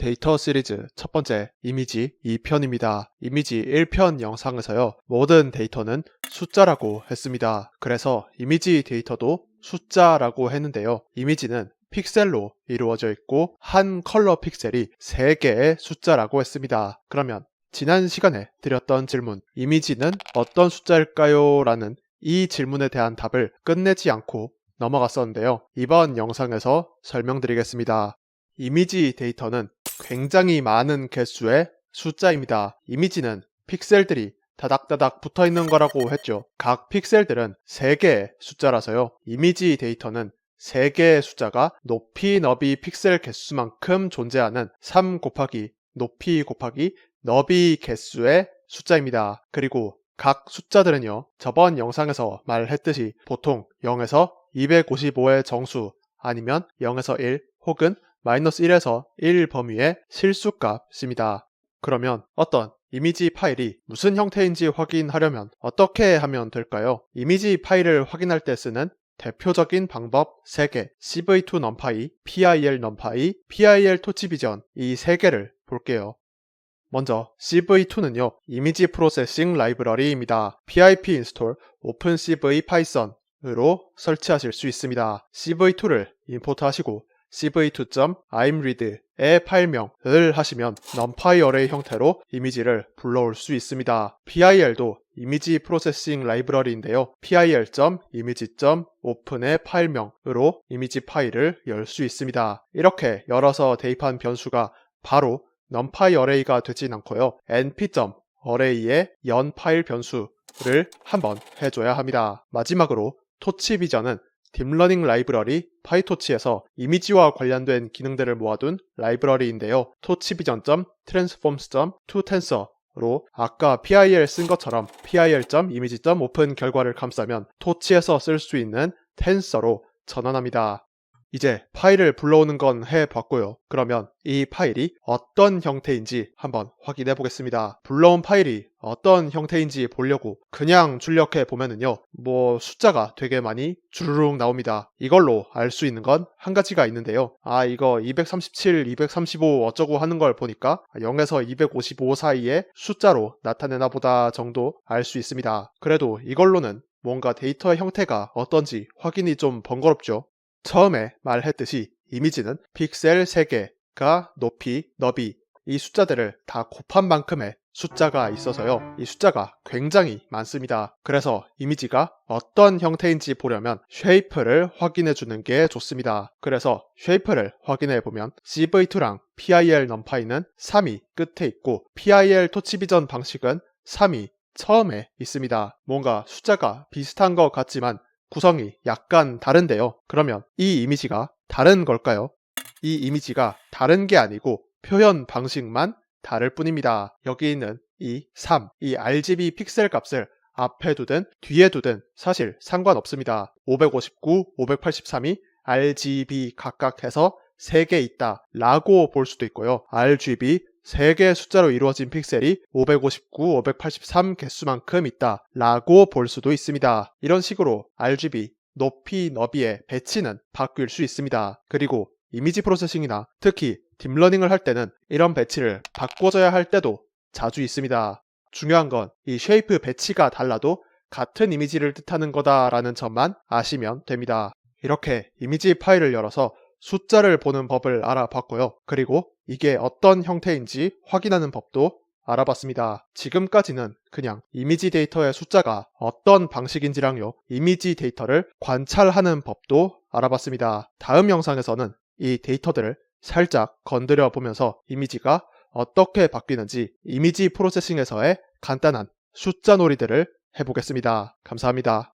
데이터 시리즈 첫 번째 이미지 2편입니다. 이미지 1편 영상에서요. 모든 데이터는 숫자라고 했습니다. 그래서 이미지 데이터도 숫자라고 했는데요. 이미지는 픽셀로 이루어져 있고 한 컬러 픽셀이 3개의 숫자라고 했습니다. 그러면 지난 시간에 드렸던 질문 이미지는 어떤 숫자일까요? 라는 이 질문에 대한 답을 끝내지 않고 넘어갔었는데요. 이번 영상에서 설명드리겠습니다. 이미지 데이터는 굉장히 많은 개수의 숫자입니다. 이미지는 픽셀들이 다닥다닥 붙어 있는 거라고 했죠. 각 픽셀들은 3개의 숫자라서요. 이미지 데이터는 3개의 숫자가 높이 너비 픽셀 개수만큼 존재하는 3 곱하기 높이 곱하기 너비 개수의 숫자입니다. 그리고 각 숫자들은요, 저번 영상에서 말했듯이 보통 0에서 255의 정수 아니면 0에서 1 혹은 마이너스 1에서 1 범위의 실수값입니다. 그러면 어떤 이미지 파일이 무슨 형태인지 확인하려면 어떻게 하면 될까요? 이미지 파일을 확인할 때 쓰는 대표적인 방법 3개 CV2 numpy, PIL numpy, PIL 토치비전 이 3개를 볼게요. 먼저 CV2는요 이미지 프로세싱 라이브러리입니다. pip install opencv python으로 설치하실 수 있습니다. CV2를 임포트 하시고 cv2.imread의 파일명을 하시면 numpy 어레이 형태로 이미지를 불러올 수 있습니다. PIL도 이미지 프로세싱 라이브러리인데요. pil.image.open의 파일명으로 이미지 파일을 열 수 있습니다. 이렇게 열어서 대입한 변수가 바로 numpy 어레이가 되진 않고요. np.array의 연 파일 변수를 한번 해줘야 합니다. 마지막으로 토치 비전은 딥러닝 라이브러리 파이토치에서 이미지와 관련된 기능들을 모아둔 라이브러리인데요. 토치비전.transforms.toTensor로 아까 PIL 쓴 것처럼 pil.image.open 결과를 감싸면 토치에서 쓸 수 있는 텐서로 전환합니다. 이제 파일을 불러오는 건 해봤고요. 그러면 이 파일이 어떤 형태인지 한번 확인해 보겠습니다. 불러온 파일이 어떤 형태인지 보려고 그냥 출력해 보면은요. 뭐 숫자가 되게 많이 주르륵 나옵니다. 이걸로 알 수 있는 건 한 가지가 있는데요. 아 이거 237, 235 어쩌고 하는 걸 보니까 0에서 255 사이의 숫자로 나타내나 보다 정도 알 수 있습니다. 그래도 이걸로는 뭔가 데이터의 형태가 어떤지 확인이 좀 번거롭죠. 처음에 말했듯이 이미지는 픽셀 3개가 높이, 너비 이 숫자들을 다 곱한 만큼의 숫자가 있어서요. 이 숫자가 굉장히 많습니다. 그래서 이미지가 어떤 형태인지 보려면 쉐이프를 확인해 주는 게 좋습니다. 그래서 쉐이프를 확인해 보면 CV2랑 PIL numpy는 3이 끝에 있고 PIL 토치비전 방식은 3이 처음에 있습니다. 뭔가 숫자가 비슷한 것 같지만 구성이 약간 다른데요. 그러면 이 이미지가 다른 걸까요? 이 이미지가 다른 게 아니고 표현 방식만 다를 뿐입니다. 여기 있는 이 3, 이 RGB 픽셀 값을 앞에 두든 뒤에 두든 사실 상관없습니다. 559, 583이 RGB 각각 해서 3개 있다 라고 볼 수도 있고요. RGB 3개의 숫자로 이루어진 픽셀이 559, 583 개수만큼 있다 라고 볼 수도 있습니다. 이런 식으로 RGB, 높이, 너비의 배치는 바뀔 수 있습니다. 그리고 이미지 프로세싱이나 특히 딥러닝을 할 때는 이런 배치를 바꿔줘야 할 때도 자주 있습니다. 중요한 건 이 쉐이프 배치가 달라도 같은 이미지를 뜻하는 거다라는 점만 아시면 됩니다. 이렇게 이미지 파일을 열어서 숫자를 보는 법을 알아봤고요. 그리고 이게 어떤 형태인지 확인하는 법도 알아봤습니다. 지금까지는 그냥 이미지 데이터의 숫자가 어떤 방식인지랑요, 이미지 데이터를 관찰하는 법도 알아봤습니다. 다음 영상에서는 이 데이터들을 살짝 건드려 보면서 이미지가 어떻게 바뀌는지 이미지 프로세싱에서의 간단한 숫자 놀이들을 해보겠습니다. 감사합니다.